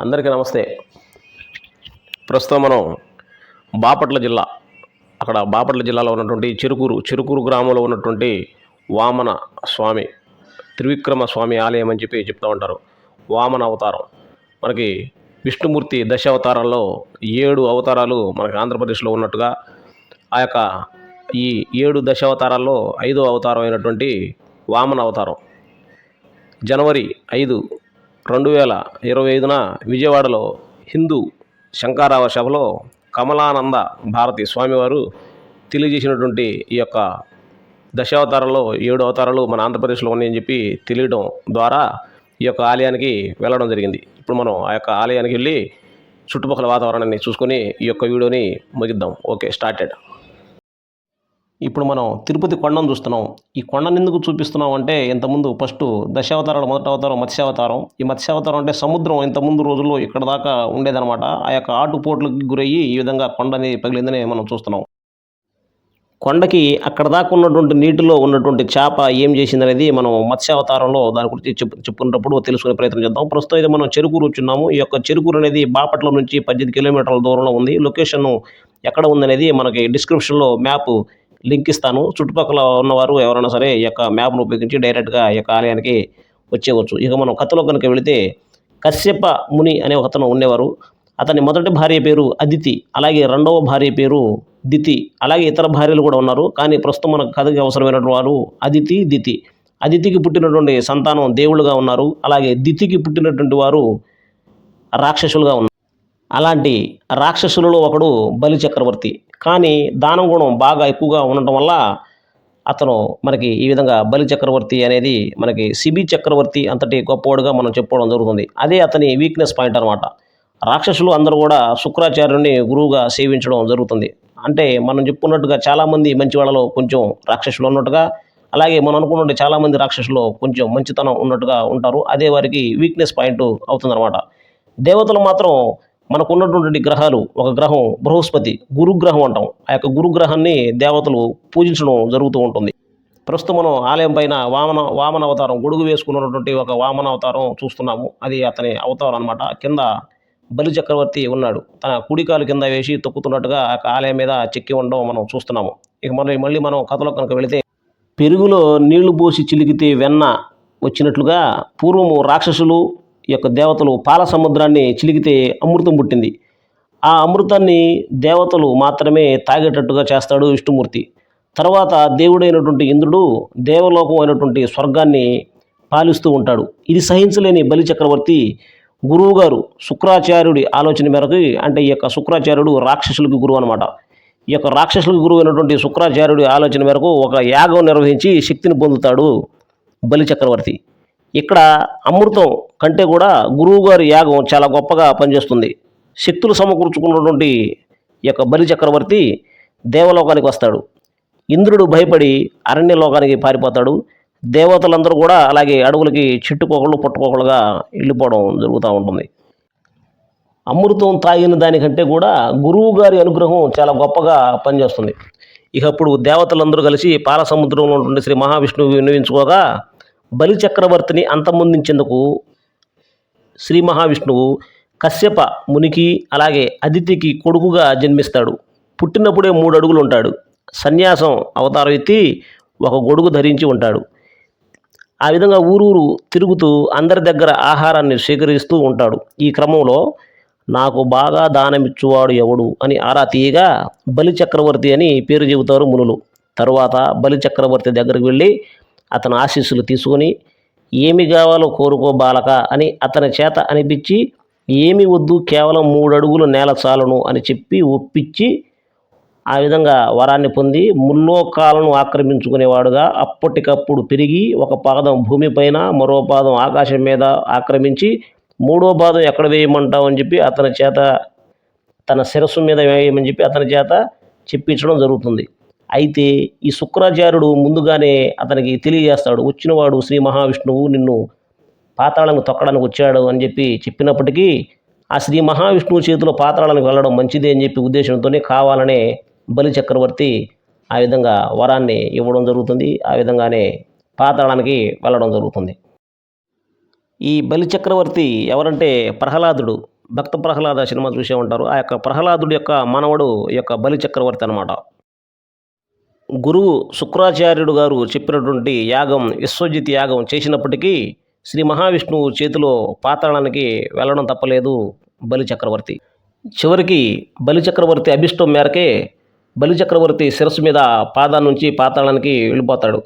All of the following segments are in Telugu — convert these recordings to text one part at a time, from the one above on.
అందరికీ నమస్తే. ప్రస్తుతం మనం బాపట్ల జిల్లా అక్కడ బాపట్ల జిల్లాలో ఉన్నటువంటి చిరుకూరు చిరుకూరు గ్రామంలో ఉన్నటువంటి వామన స్వామి త్రివిక్రమ స్వామి ఆలయం అని చెప్పి చెప్తూ ఉంటారు. వామన అవతారం. మనకి విష్ణుమూర్తి దశ అవతారాల్లో ఏడు అవతారాలు మనకి ఆంధ్రప్రదేశ్లో ఉన్నట్టుగా ఆ యొక్క ఈ ఏడు దశ అవతారాల్లో ఐదో అవతారం అయినటువంటి వామన అవతారం. జనవరి ఐదు రెండు వేల ఇరవై ఐదున విజయవాడలో హిందూ శంకారావ సభలో కమలానంద భారతి స్వామివారు తెలియజేసినటువంటి ఈ యొక్క దశావతారంలో ఏడు అవతారాలు మన ఆంధ్రప్రదేశ్లో ఉన్నాయని చెప్పి తెలియడం ద్వారా ఈ యొక్క ఆలయానికి వెళ్ళడం జరిగింది. ఇప్పుడు మనం ఆ యొక్క ఆలయానికి వెళ్ళి చుట్టుపక్కల వాతావరణాన్ని చూసుకొని ఈ యొక్క వీడియోని ముగిద్దాం. Okay started. ఇప్పుడు మనం తిరుపతి కొండను చూస్తున్నాం. ఈ కొండను ఎందుకు చూపిస్తున్నాం అంటే ఇంతకుముందు ఫస్ట్ దశావతారాలు మొదటి అవతారం మత్స్యావతారం. ఈ మత్స్యావతారం అంటే సముద్రం ఇంతకుముందు రోజుల్లో ఇక్కడ దాకా ఉండేదన్నమాట. ఆ యొక్క ఆటుపోట్లకు గురయ్యి ఈ విధంగా కొండని పగిలిందని మనం చూస్తున్నాం. కొండకి అక్కడ దాకా ఉన్నటువంటి నీటిలో ఉన్నటువంటి చేప ఏం చేసిందనేది మనం మత్స్యావతారంలో దాని గురించి చెప్పు చెప్పుకున్నప్పుడు తెలుసుకునే ప్రయత్నం చేద్దాం. ప్రస్తుతం అయితే మనం చెరుకూరు వచ్చున్నాము ఈ యొక్క చెరుకూరు అనేది బాపట్ల నుంచి పద్దెనిమిది కిలోమీటర్ల దూరంలో ఉంది. లొకేషన్ ఎక్కడ ఉందనేది మనకి డిస్క్రిప్షన్లో మ్యాప్ లింక్ ఇస్తాను. చుట్టుపక్కల ఉన్నవారు ఎవరైనా సరే ఈ యొక్క మ్యాప్ను ఉపయోగించి డైరెక్ట్గా ఈ యొక్క ఆలయానికి వచ్చేవచ్చు ఇక మనం కథలో కనుక వెళితే కశ్యప ముని అనే ఒక అతను ఉండేవారు. అతని మొదటి భార్య పేరు అదితి అలాగే రెండవ భార్య పేరు దితి అలాగే ఇతర భార్యలు కూడా ఉన్నారు. కానీ ప్రస్తుతం మన కథకి అవసరమైనటువంటి వారు అదితి దితి. అదితికి పుట్టినటువంటి సంతానం దేవుళ్ళుగా ఉన్నారు. అలాగే దితికి పుట్టినటువంటి వారు రాక్షసులుగా ఉన్నారు. అలాంటి రాక్షసులలో ఒకడు బలి చక్రవర్తి. కానీ దానం గుణం బాగా ఎక్కువగా ఉండటం వల్ల అతను మనకి ఈ విధంగా బలి చక్రవర్తి అనేది మనకి సిబి చక్రవర్తి అంతటి గొప్పవాడుగా మనం చెప్పుకోవడం జరుగుతుంది. అదే అతని వీక్నెస్ పాయింట్ అనమాట రాక్షసులు అందరూ కూడా శుక్రాచార్యుని గురువుగా సేవించడం జరుగుతుంది. అంటే మనం చెప్పుకున్నట్టుగా చాలామంది మంచి వాళ్ళలో కొంచెం రాక్షసులు ఉన్నట్టుగా అలాగే మనం అనుకున్నట్టు చాలామంది రాక్షసులు కొంచెం మంచితనం ఉన్నట్టుగా ఉంటారు. అదే వారికి వీక్నెస్ పాయింట్ అవుతుందన్నమాట. దేవతలు మాత్రం మనకు ఉన్నటువంటి గ్రహాలు ఒక గ్రహం బృహస్పతి గురుగ్రహం అంటాం. ఆ యొక్క గురుగ్రహాన్ని దేవతలు పూజించడం జరుగుతూ ఉంటుంది. ప్రస్తుతం మనం ఆలయం పైన వామన వామన అవతారం గొడుగు వేసుకున్నటువంటి ఒక వామన అవతారం చూస్తున్నాము. అది అతని అవతారం అనమాట కింద బలి చక్రవర్తి ఉన్నాడు. తన కుడికాలు కింద వేసి తొక్కుతున్నట్టుగా ఆ ఆలయం మీద చెక్కి ఉండడం మనం చూస్తున్నాము. ఇక మనం మళ్ళీ మనం కథలో కనుక వెళితే పెరుగులో నీళ్ళు పోసి చిలికితే వెన్న వచ్చినట్లుగా పూర్వము రాక్షసులు ఈ యొక్క దేవతలు పాల సముద్రాన్ని చిలికితే అమృతం పుట్టింది. ఆ అమృతాన్ని దేవతలు మాత్రమే తాగేటట్టుగా చేస్తాడు విష్ణుమూర్తి. తర్వాత దేవుడైనటువంటి ఇంద్రుడు దేవలోకం అయినటువంటి స్వర్గాన్ని పాలిస్తూ ఉంటాడు. ఇది సహించలేని బలి చక్రవర్తి గురువుగారు శుక్రాచార్యుడి ఆలోచన మేరకు అంటే ఈ యొక్క శుక్రాచార్యుడు రాక్షసులకు గురువు అనమాట ఈ యొక్క రాక్షసులకు గురువు అయినటువంటి శుక్రాచార్యుడి ఆలోచన మేరకు ఒక యాగం నిర్వహించి శక్తిని పొందుతాడు బలి చక్రవర్తి. ఇక్కడ అమృతం కంటే కూడా గురువుగారి యాగం చాలా గొప్పగా పనిచేస్తుంది. శక్తులు సమకూర్చుకున్నటువంటి ఈ యొక్క బలి చక్రవర్తి దేవలోకానికి వస్తాడు. ఇంద్రుడు భయపడి అరణ్యలోకానికి పారిపోతాడు. దేవతలందరూ కూడా అలాగే అడవులకి చెట్టుకోకళ్ళు పుట్టుకోకలుగా వెళ్ళిపోవడం జరుగుతూ ఉంటుంది. అమృతం తాగిన దానికంటే కూడా గురువు గారి అనుగ్రహం చాలా గొప్పగా పనిచేస్తుంది. ఇక అప్పుడు దేవతలందరూ కలిసి పాల సముద్రంలో ఉన్నటువంటి శ్రీ మహావిష్ణువు విన్నవించుకోగా బలి చక్రవర్తిని అంతమొందించేందుకు శ్రీ మహావిష్ణువు కశ్యప మునికి అలాగే అదితికి కొడుకుగా జన్మిస్తాడు. పుట్టినప్పుడే మూడు అడుగులు ఉంటాడు సన్యాసం అవతారం ఎత్తి ఒక గొడుగు ధరించి ఉంటాడు. ఆ విధంగా ఊరూరు తిరుగుతూ అందరి దగ్గర ఆహారాన్ని స్వీకరిస్తూ ఉంటాడు. ఈ క్రమంలో నాకు బాగా దానమిచ్చువాడు ఎవడు? అని ఆరా తీయగా బలి చక్రవర్తి అని పేరు చెబుతారు మునులు. తరువాత బలి చక్రవర్తి దగ్గరికి వెళ్ళి అతని ఆశీస్సులు తీసుకొని ఏమి కావాలో కోరుకో బాలక అని అతని చేత అనిపించి ఏమి వద్దు కేవలం మూడు అడుగులు నేల చాలును అని చెప్పి ఒప్పించి ఆ విధంగా వరాన్ని పొంది ముల్లోకాలను ఆక్రమించుకునేవాడుగా. అప్పటికప్పుడు పెరిగి ఒక పాదం భూమిపైన మరో పాదం ఆకాశం మీద ఆక్రమించి మూడో పాదం ఎక్కడ వేయమంటావు అని చెప్పి అతని చేత తన శిరస్సు మీద వేయమని చెప్పి అతని చేత చెప్పించడం జరుగుతుంది. అయితే ఈ శుక్రాచార్యుడు ముందుగానే అతనికి తెలియజేస్తాడు వచ్చినవాడు శ్రీ మహావిష్ణువు నిన్ను పాతాళానికి తొక్కడానికి వచ్చాడు అని చెప్పి చెప్పినప్పటికీ ఆ శ్రీ మహావిష్ణువు చేతిలో పాతాళానికి వెళ్ళడం మంచిదే అని చెప్పి ఉద్దేశంతోనే కావాలనే బలి చక్రవర్తి ఆ విధంగా వరాన్ని ఇవ్వడం జరుగుతుంది. ఆ విధంగానే పాతాళానికి వెళ్ళడం జరుగుతుంది. ఈ బలి చక్రవర్తి ఎవరంటే ప్రహ్లాదుడు. భక్త ప్రహ్లాద సినిమా చూసే ఉంటారు. ఆ యొక్క ప్రహ్లాదుడు యొక్క మనవడు యొక్క బలి చక్రవర్తి అనమాట గురువు శుక్రాచార్యుడు గారు చెప్పినటువంటి యాగం విశ్వజిత్ యాగం చేసినప్పటికీ శ్రీ మహావిష్ణువు చేతిలో పాతాళానికి వెళ్ళడం తప్పలేదు బలి చక్రవర్తి. చివరికి బలి చక్రవర్తి అభిష్టం మేరకే బలి చక్రవర్తి శిరస్సు మీద పాదాల నుంచి పాతాళానికి వెళ్ళిపోతాడు.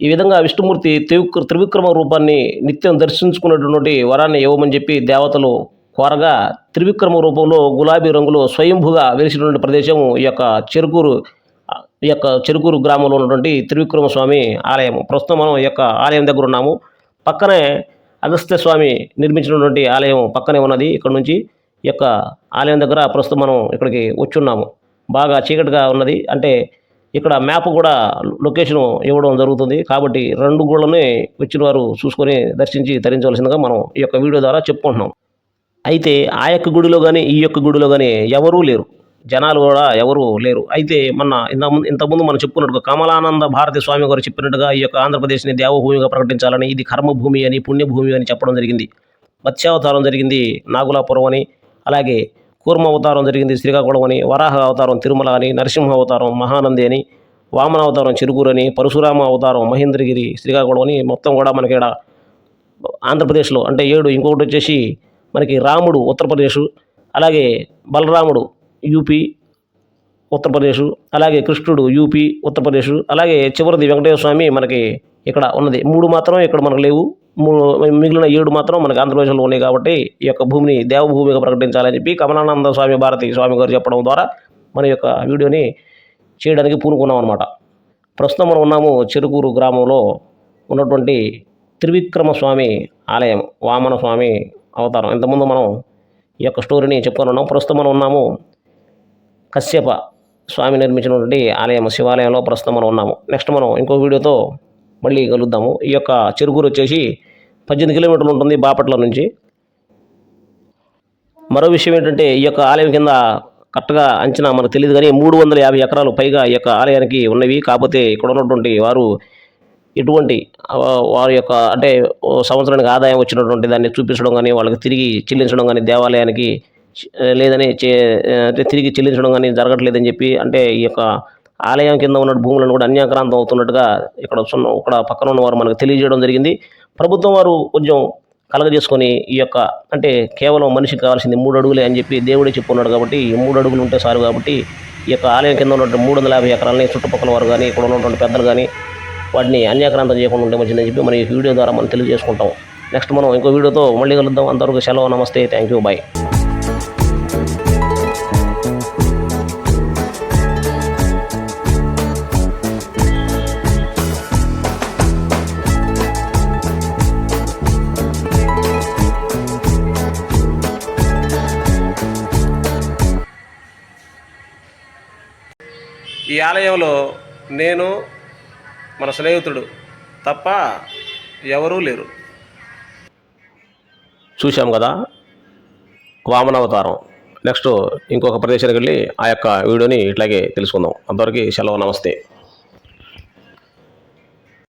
ఈ విధంగా విష్ణుమూర్తి త్రివిక్ర త్రివిక్రమ రూపాన్ని నిత్యం దర్శించుకున్నటువంటి వరాన్ని ఇవ్వమని చెప్పి దేవతలు కోరగా త్రివిక్రమ రూపంలో గులాబీ రంగులో స్వయంభుగా వెలిసినటువంటి ప్రదేశం ఈ యొక్క చెరుకూరు ఈ యొక్క చెరుకూరు గ్రామంలో ఉన్నటువంటి త్రివిక్రమ స్వామి ఆలయం ప్రస్తుతం మనం ఈ యొక్క ఆలయం దగ్గర ఉన్నాము. పక్కనే అగస్త్య స్వామి నిర్మించినటువంటి ఆలయం పక్కనే ఉన్నది ఇక్కడ నుంచి. ఈ యొక్క ఆలయం దగ్గర ప్రస్తుతం మనం ఇక్కడికి వచ్చున్నాము. బాగా చీకటిగా ఉన్నది. అంటే ఇక్కడ మ్యాప్ కూడా లొకేషన్ ఇవ్వడం జరుగుతుంది. కాబట్టి రెండు గుళ్ళని వచ్చిన వారు చూసుకొని దర్శించి తరించవలసిందిగా మనం ఈ యొక్క వీడియో ద్వారా చెప్పుకుంటున్నాం. అయితే ఆ యొక్క గుడిలో కానీ ఈ యొక్క గుడిలో కానీ ఎవరూ లేరు. జనాలు కూడా ఎవరు లేరు. అయితే మొన్న ఇంత ముందు ఇంతకుముందు మనం చెప్పుకున్నట్టుగా కమలానంద భారతి స్వామి గారు చెప్పినట్టుగా ఈ యొక్క ఆంధ్రప్రదేశ్ని దేవభూమిగా ప్రకటించాలని ఇది కర్మభూమి అని పుణ్యభూమి అని చెప్పడం జరిగింది. మత్స్యావతారం జరిగింది నాగులాపురం అని అలాగే కూర్మ అవతారం జరిగింది శ్రీకాకుళం అని వరాహ అవతారం తిరుమల అని నరసింహ అవతారం మహానంది అని వామన అవతారం చిరుగురు అని పరశురామ అవతారం మహేంద్రగిరి శ్రీకాకుళం అని మొత్తం కూడా మనకి ఇక్కడ ఆంధ్రప్రదేశ్లో అంటే ఏడు ఇంకొకటి వచ్చేసి మనకి రాముడు ఉత్తరప్రదేశ్ అలాగే బలరాముడు యూపీ ఉత్తరప్రదేశ్ అలాగే కృష్ణుడు యూపీ ఉత్తరప్రదేశ్ అలాగే చివరిది వెంకటేశ్వర స్వామి మనకి ఇక్కడ ఉన్నది. మూడు మాత్రం ఇక్కడ మనకు లేవు. మూడు మిగిలిన ఏడు మాత్రం మనకి ఆంధ్రప్రదేశ్లో ఉన్నాయి కాబట్టి ఈ యొక్క భూమిని దేవభూమిగా ప్రకటించాలని చెప్పి కమలానంద స్వామి భారతి స్వామి గారు చెప్పడం ద్వారా మన యొక్క వీడియోని చేయడానికి పూనుకున్నాం అనమాట ప్రస్తుతం మనం ఉన్నాము చెరుకూరు గ్రామంలో ఉన్నటువంటి త్రివిక్రమ స్వామి ఆలయం వామన స్వామి అవతారం. ఇంతకుముందు మనం ఈ యొక్క స్టోరీని చెప్పుకొని ఉన్నాం. ప్రస్తుతం మనం ఉన్నాము కశ్యప స్వామి నిర్మించినటువంటి ఆలయం శివాలయంలో ప్రస్తుతం మనం ఉన్నాము. నెక్స్ట్ మనం ఇంకో వీడియోతో మళ్ళీ కలుద్దాము. ఈ యొక్క చెరుకూరు వచ్చేసి పద్దెనిమిది కిలోమీటర్లు ఉంటుంది బాపట్ల నుంచి. మరో విషయం ఏంటంటే ఈ యొక్క ఆలయం కింద కరెక్ట్గా అంచనా మనకు తెలియదు కానీ మూడు వందల యాభై ఎకరాలు పైగా ఈ యొక్క ఆలయానికి ఉన్నవి. కాకపోతే ఇక్కడ ఉన్నటువంటి వారు ఎటువంటి వారి యొక్క అంటే సంవత్సరానికి ఆదాయం వచ్చినటువంటి దాన్ని చూపించడం కానీ వాళ్ళకి తిరిగి చెల్లించడం కానీ దేవాలయానికి లేదని చే అంటే తిరిగి చెల్లించడం కానీ జరగట్లేదని చెప్పి అంటే ఈ యొక్క ఆలయం కింద ఉన్న భూములను కూడా అన్యాక్రాంతం అవుతున్నట్టుగా ఇక్కడ సున్న ఇక్కడ పక్కన ఉన్న వారు మనకు తెలియజేయడం జరిగింది. ప్రభుత్వం వారు కొంచెం కలగజేసుకొని ఈ యొక్క అంటే కేవలం మనిషికి కావాల్సింది మూడు అడుగులే అని చెప్పి దేవుడే చెప్పున్నాడు కాబట్టి ఈ మూడు అడుగులు ఉంటే సారు కాబట్టి ఈ యొక్క ఆలయం కింద ఉన్నటువంటి మూడు వందల యాభై ఎకరాలని చుట్టుపక్కల వారు కానీ ఇక్కడ ఉన్నటువంటి పెద్దలు కానీ వాటిని అన్యాక్రాంతం చేయకుండా ఉంటే మంచిదని చెప్పి మనం ఈ వీడియో ద్వారా మనం తెలియజేసుకుంటాం. నెక్స్ట్ మనం ఇంకో వీడియోతో మళ్ళీ కలుద్దాం. అంతవరకు సెలవు నమస్తే థ్యాంక్ యూ బాయ్. ఆలయంలో నేను మన స్నేహితుడు తప్ప ఎవరూ లేరు. చూశాం కదా? వామనావతారం. నెక్స్ట్ ఇంకొక ప్రదేశానికి వెళ్ళి ఆ యొక్క వీడియోని ఇట్లాగే తెలుసుకుందాం. అంతవరకు సెలవు నమస్తే.